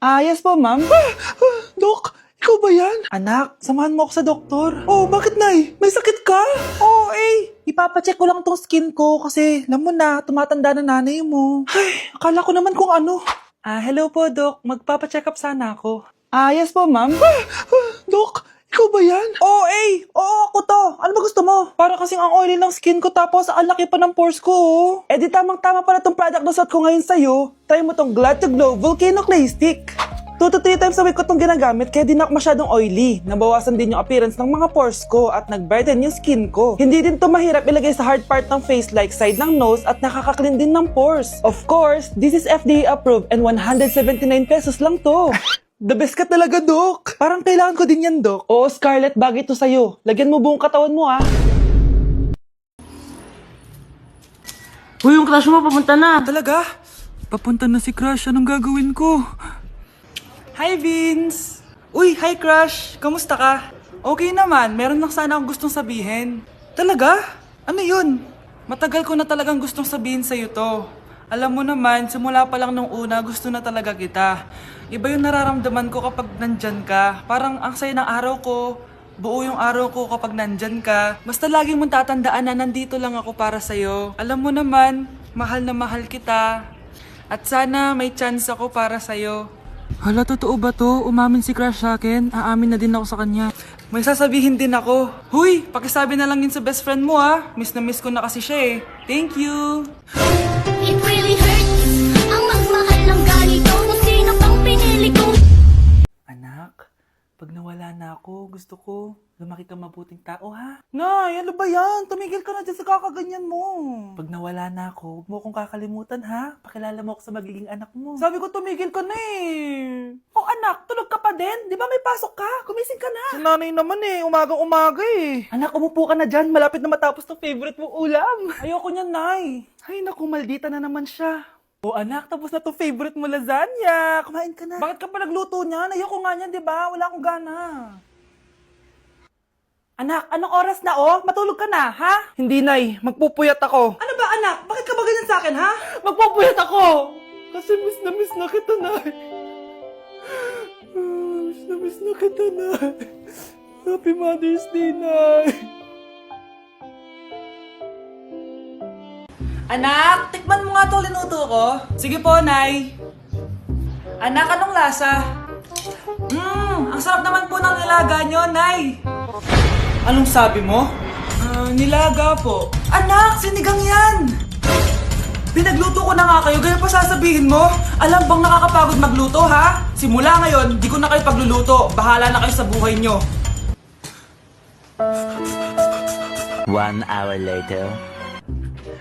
Ah, yes po, ma'am. Dok, ikaw ba yan? Anak, samahan mo ako sa doktor. Oh, bakit, Nay? May sakit ka? Oo, oh, eh. Ipapacheck ko lang tong skin ko kasi, alam mo na, tumatanda na nanay mo. Ay, akala ko naman kung ano. Ah, hello po, Dok. Magpapacheck up sana ako. Ah, yes po, ma'am. Dok, ikaw ba yan? Oo, eh. Oo, ako to. Ano ba gusto mo? Para kasing ang oily ng skin ko tapos ang laki pa ng pores ko, oh. Eh di tamang-tama pala tong product na suot ko ngayon sa'yo. Try mo tong Glad to Glow Volcano Clay Stick. 2 to 3 times a week ko itong ginagamit kaya di na ako masyadong oily. Nabawasan din yung appearance ng mga pores ko at nag-brighten yung skin ko. Hindi din to mahirap ilagay sa hard part ng face like side ng nose at nakaka-clean din ng pores. Of course, this is FDA approved and 179 pesos lang to. The best ka talaga, Dok. Parang kailangan ko din yan, Dok. Oo, Scarlett, bagay to sa'yo. Lagyan mo buong katawan mo, ah. Uy, yung crush mo papunta na. Talaga? Papunta na si Crush. Anong gagawin ko? Hi, Vince! Uy, hi, Crush! Kamusta ka? Okay naman. Meron lang sana akong gustong sabihin. Talaga? Ano yun? Matagal ko na talagang gustong sabihin sa'yo to. Alam mo naman, simula pa lang nung una, gusto na talaga kita. Iba yung nararamdaman ko kapag nandyan ka. Parang ang saya ng araw ko. Buo yung araw ko kapag nandyan ka. Basta lagi mong tatandaan na nandito lang ako para sa'yo. Alam mo naman, mahal na mahal kita. At sana may chance ako para sa'yo. Hala, totoo ba to? Umamin si Crush sa akin. Aamin na din ako sa kanya. May sasabihin din ako. Huy, pakisabi na lang yun sa best friend mo ha. Miss na miss ko na kasi siya eh. Thank you. It really hurts pag nawala na ako, gusto ko lumaki ka mabuting tao, ha? Nay, ano ba yan? Tumigil ka na dyan sa kakaganyan mo. Pag nawala na ako, huwag mo akong kakalimutan, ha? Pakilala mo ako sa magiging anak mo. Sabi ko, tumigil ka na eh. Oh, anak, tulog ka pa din? Di ba may pasok ka? Kumising ka na. Si nanay naman eh, umagang-umaga eh. Anak, umupo ka na dyan. Malapit na matapos tong favorite mong ulam. Ayoko niyan, Nay. Ay, naku, maldita na naman siya. O anak, tapos na to favorite mo lasagna. Kumain ka na. Bakit ka pa nagluto niyan? Ayoko nga niyan, di ba? Wala akong gana. Anak, anong oras na oh? Matulog ka na, ha? Hindi, Nay. Magpupuyat ako. Ano ba, anak? Bakit ka ba ganyan sa akin, ha? Magpupuyat ako! Kasi miss na miss na kita, Nay. Miss na miss na kita, Nay. Happy Mother's Day, Nay. Anak, tikman mo nga to linuto ko. Sige po, Nay. Anak, anong lasa? Mmm, ang sarap naman po ng nilaga nyo, Nay. Anong sabi mo? Ah, nilaga po. Anak, sinigang yan! Pinagluto ko na nga kayo, ganyan pa sasabihin mo? Alam bang nakakapagod magluto, ha? Simula ngayon, di ko na kayo pagluluto. Bahala na kayo sa buhay nyo. One hour later.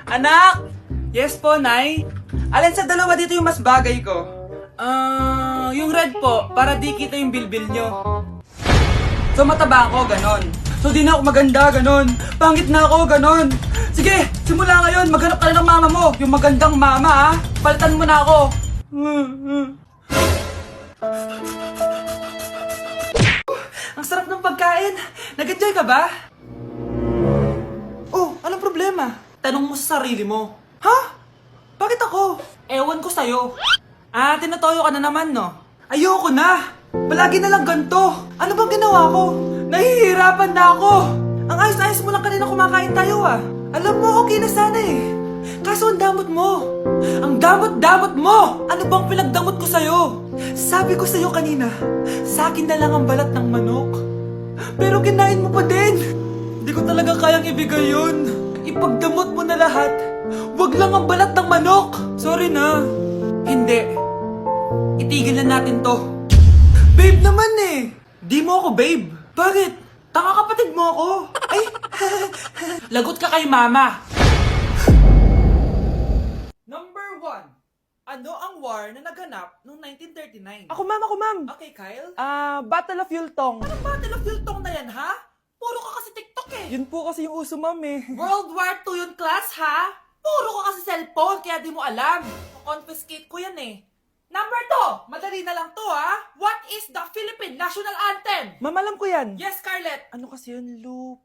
Anak! Yes po, Nay. Alin sa dalawa dito yung mas bagay ko? Ah, yung red po, para di kita yung bilbil nyo. So mataba ako, ganon. So di na ako maganda, ganon. Pangit na ako, ganon. Sige, simula ngayon, maghanap ka na ng mama mo. Yung magandang mama, ha? Palitan mo na ako. Ang sarap ng pagkain. Nag-enjoy ka ba? Oh, anong problema? Tanong mo sa sarili mo. Ha? Bakit ako? Ewan ko sa'yo. Ah, tinatoyo ka na naman, no? Ayoko na! Palagi na lang ganito. Ano bang ginawa ko? Nahihirapan na ako. Ang ayos-ayos mo lang kanina kumakain tayo, ah. Alam mo, okay na sana eh. Kaso ang damot mo. Ang damot-damot mo! Ano bang pinagdamot ko sa'yo? Sabi ko sa'yo kanina, sa akin na lang ang balat ng manok. Pero kinain mo pa din. Hindi ko talaga kayang ibigay yun. Ipagdamot mo na lahat. Wag lang ang balat ng manok. Sorry na. Hindi. Itigil na natin to. Babe naman eh. Di mo ako babe. Bakit? Taka kapatid mo ako. Ay, lagot ka kay mama. Number one. Ano ang war na naganap noong 1939? Ako ma'am, ako ma'am. Okay, Kyle. Ah, Battle of Yultong. Anong Battle of Yultong na yan, ha? Puro ka kasi TikTok eh. Yun po kasi yung uso, ma'am eh. World War II yun, class, ha? Puro ka kasi cellphone, kaya di mo alam. Confiscate ko yan eh. Number two, madali na lang to ha. What is the Philippine National Anthem? Ma'am, alam ko yan. Yes, Scarlett. Ano kasi yun, Loop?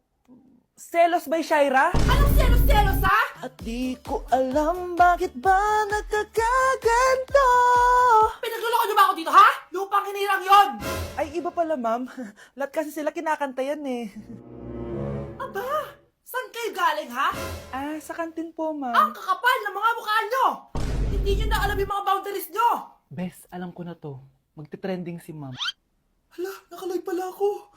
Selos by Shaira? Anong selos-selos ha? At di ko alam bakit ba nagkakaganto. Pinagluloko iba pala, ma'am. Lahat kasi sila kinakanta yan eh. Aba, saan kayo galing, ha? Ah, sa kantin po, ma'am. Ang kakapal ng mga mukha nyo! Hindi nyo na alam yung mga boundaries nyo! Bes, alam ko na to. Magte-trending si ma'am. Hala, nakalive pala ako.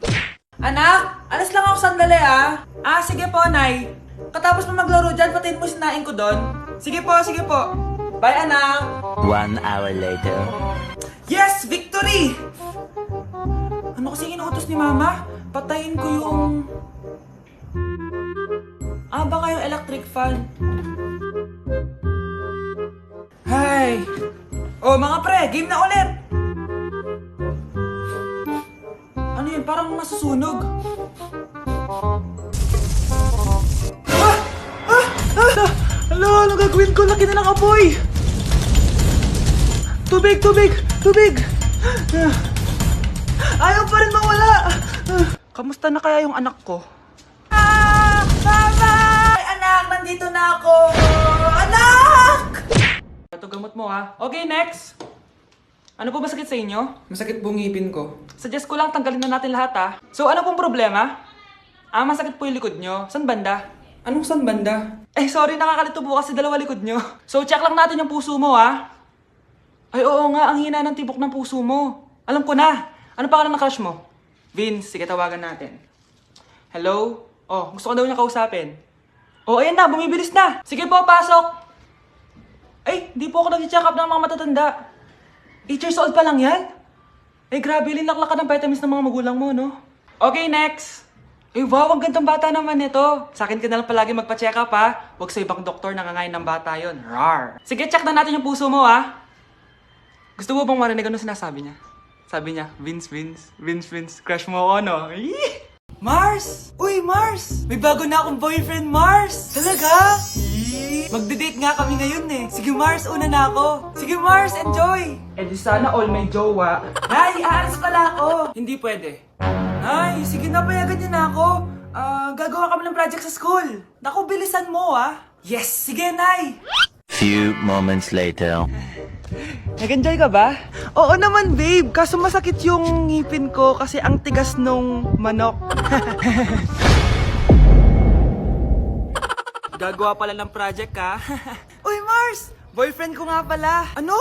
Anak, alas lang ako sandali ah. Ah, sige po, Nay. Katapos mo maglaro dyan, patiin mo sinain ko doon. Sige po, sige po. Bye, anak. One hour later. Yes! Victory! Ano kasi inuutos ni Mama? Patayin ko yung... Ah, baka yung electric fan. Hay! Oh, mga pre, game na ulit! Ano yun? Parang masusunog. Ah! Ah! Ah! Ano gagawin ko? Laki na ng apoy! Tubig, tubig, tubig! Ayaw pa rin mawala! Kamusta na kaya yung anak ko? Ah! Mama! Ay, anak, nandito na ako! Anak! Ito gamot mo ha. Okay, next! Ano po ba sakit sa inyo? Masakit po ngipin ko. Suggest ko lang tanggalin na natin lahat ha. So ano pong problema? Ah, masakit po yung likod nyo. San banda? Anong san banda? Eh, sorry, nakakalito po kasi dalawa likod nyo. So, check lang natin yung puso mo, ha? Ay, oo nga, ang hina ng tibok ng puso mo. Alam ko na. Ano pangalan ng crush mo? Vince, sige, tawagan natin. Hello? Oh, gusto ko daw niya kausapin. Oh, ayan na, bumibilis na. Sige po, pasok. Ay, di po ako nag-check up ng mga matatanda. 8 years old pa lang yan? Eh, grabe, linaklak ka ng vitamins ng mga magulang mo, no? Okay, next. Eh, wow, ang gandang bata naman nito. Sa akin ka na lang palagi magpa-check up, ha? Huwag sa ibang doktor nangangain ng bata yon. Rar. Sige, check na natin yung puso mo, ha? Gusto mo bang marinig ano sinasabi niya? Sabi niya, Vince, Vince, Vince, Vince, crush mo ako, no? Eee! Mars! Uy, Mars! May bago na akong boyfriend, Mars! Talaga? Eee! Magde-date nga kami ngayon eh. Sige, Mars, una na ako. Sige, Mars, enjoy! Eh di sana all may jowa. Nay, aalis pala ako. Hindi pwede. Nay, sige na, payagan niyo na ako. Ah, gagawa kami ng project sa school. Naku, bilisan mo ah. Yes, sige, Nay! Few moments later. Nag-enjoy ka ba? Oo naman, babe. Kaso masakit yung ngipin ko kasi ang tigas nung manok. Gagawa pala ng project ka? Uy, Mars! Boyfriend ko nga pala. Ano?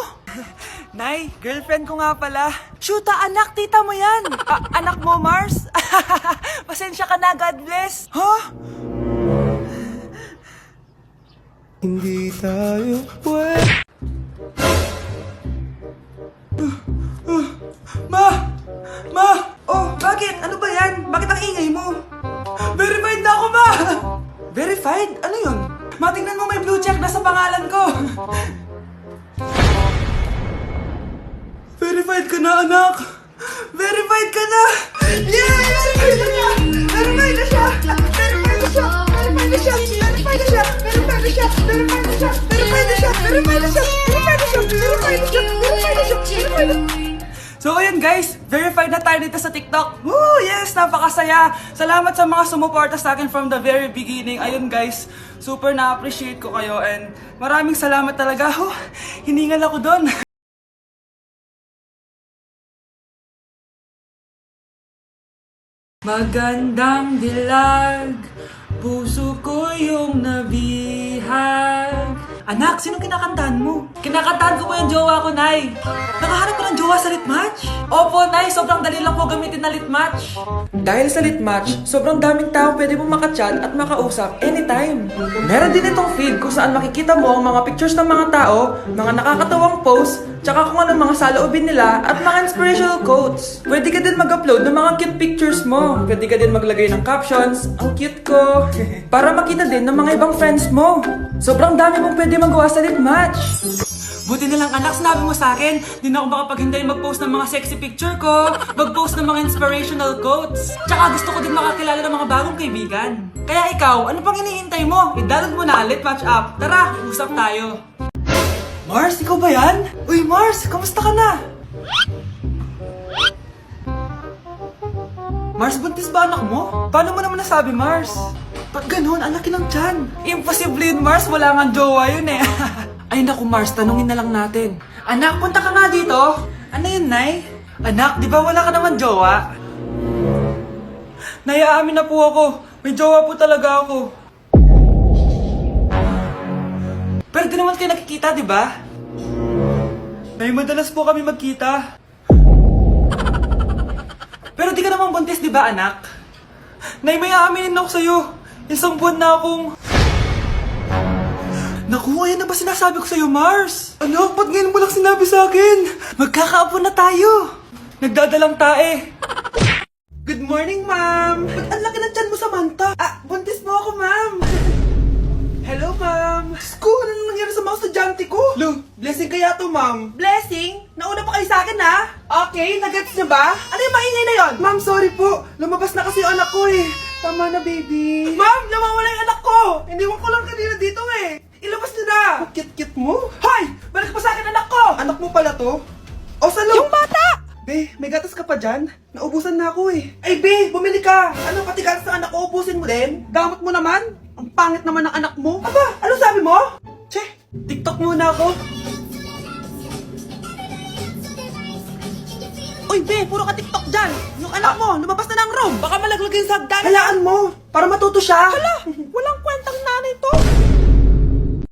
Nay, girlfriend ko nga pala. Shoota, anak, tita mo yan. A- anak mo, Mars? Pasensya ka na, God bless. Ha? Hindi tayo pwede. Ma! Ma! Oh, bakit? Ano ba yan? Bakit ang ingay mo? Verified na ako, ma! Verified? Ano yun? Ma, tingnan mo may blue check na sa pangalan ko. Verified ka na, anak! Verified ka na! Yeah! Verified na siya! Verified na siya! Verified na siya! Verified na siya! Na siya! Verified na siya! Verified na siya! Verified na siya! Verified na siya! Verified na siya! So ayun guys, verified na tayo dito sa TikTok. Woo! Yes, napakasaya. Salamat sa mga sumuporta sa akin from the very beginning. Ayun guys, super na-appreciate ko kayo and maraming salamat talaga. Oh, hiningal ako doon. Magandang dilag, puso ko yung nabihag. Anak, sino kinakantahan mo? Kinakantahan ko po yung jowa ko, Nay. Nakahanap ko ng jowa sa litmatch? Opo, Nay. Sobrang dali lang po gamitin na litmatch. Dahil sa litmatch, sobrang daming tao pwede mong makachat at makausap anytime. Meron din itong feed kung saan makikita mo ang mga pictures ng mga tao, mga nakakatawang posts, tsaka kung anong mga saloobin nila at mga inspirational quotes. Pwede ka din mag-upload ng mga cute pictures mo. Pwede ka din maglagay ng captions, ang cute ko, para makita din ng mga ibang friends mo. Sobrang dami mong pwede magawa sa Litmatch. Buti na lang anak, sinabi mo sa akin, di na ako makapaghintay mag-post ng mga sexy picture ko, mag-post ng mga inspirational quotes. Tsaka gusto ko din makakilala ng mga bagong kaibigan. Kaya ikaw, ano pang hinihintay mo? I-download mo na Litmatch app. Tara, usap tayo. Mars, ikaw ba yan? Uy, Mars, kamusta ka na? Mars, buntis ba anak mo? Paano mo naman nasabi, Mars? Ba't ganun? Ang laki ng tiyan. Imposible yun, Mars. Wala nga jowa yun eh. Ay naku, Mars. Tanungin na lang natin. Anak, punta ka nga dito. Ano yun, Nay? Anak, di ba wala ka naman jowa? Nayaamin na po ako. May jowa po talaga ako. Pero di naman kayo nakikita, di ba? Nay, madalas po kami magkita. Pero di ka naman buntis, di ba, anak? Nay, may aaminin ako sa'yo. Isang buwan na akong... Naku, ayan na ba sinasabi ko sa'yo, Mars? Anak, ba't ngayon mo lang sinabi sa akin? Magkakaapo na tayo. Nagdadalang tae. Good morning, ma'am. Ba't ang laki ng tiyan mo, Samantha? Ah, buntis mo ako, ma'am. Hello, ma'am. Sko, ano nang nangyari sa mga estudyante ko? Lo, blessing kaya to, ma'am. Blessing? Nauna pa kayo sa akin, ha? Okay, nagets niyo ba? Ano yung maingay na yon? Ma'am, sorry po. Lumabas na kasi yung anak ko, eh. Tama na, baby. Ma'am, nawawala yung anak ko. Iniwan ko lang kanina dito, eh. Ilabas niyo na. Kit-kit mo? Hoy! Balik pa sa akin, anak ko! Anak mo pala to? O, sa Yung bata! Be, may gatas ka pa dyan? Naubusan na ako eh. Ay, Be, bumili ka! Ano, pati gatas ng anak ko, ubusin mo din? Damot mo naman? Ang pangit naman ng anak mo. Aba, ano sabi mo? Che, TikTok muna ako. Uy, Be, puro ka TikTok dyan. Yung anak mo, lumabas na ng room. Baka malaglag yung sa hagdan. Halaan mo, para matuto siya. Hala,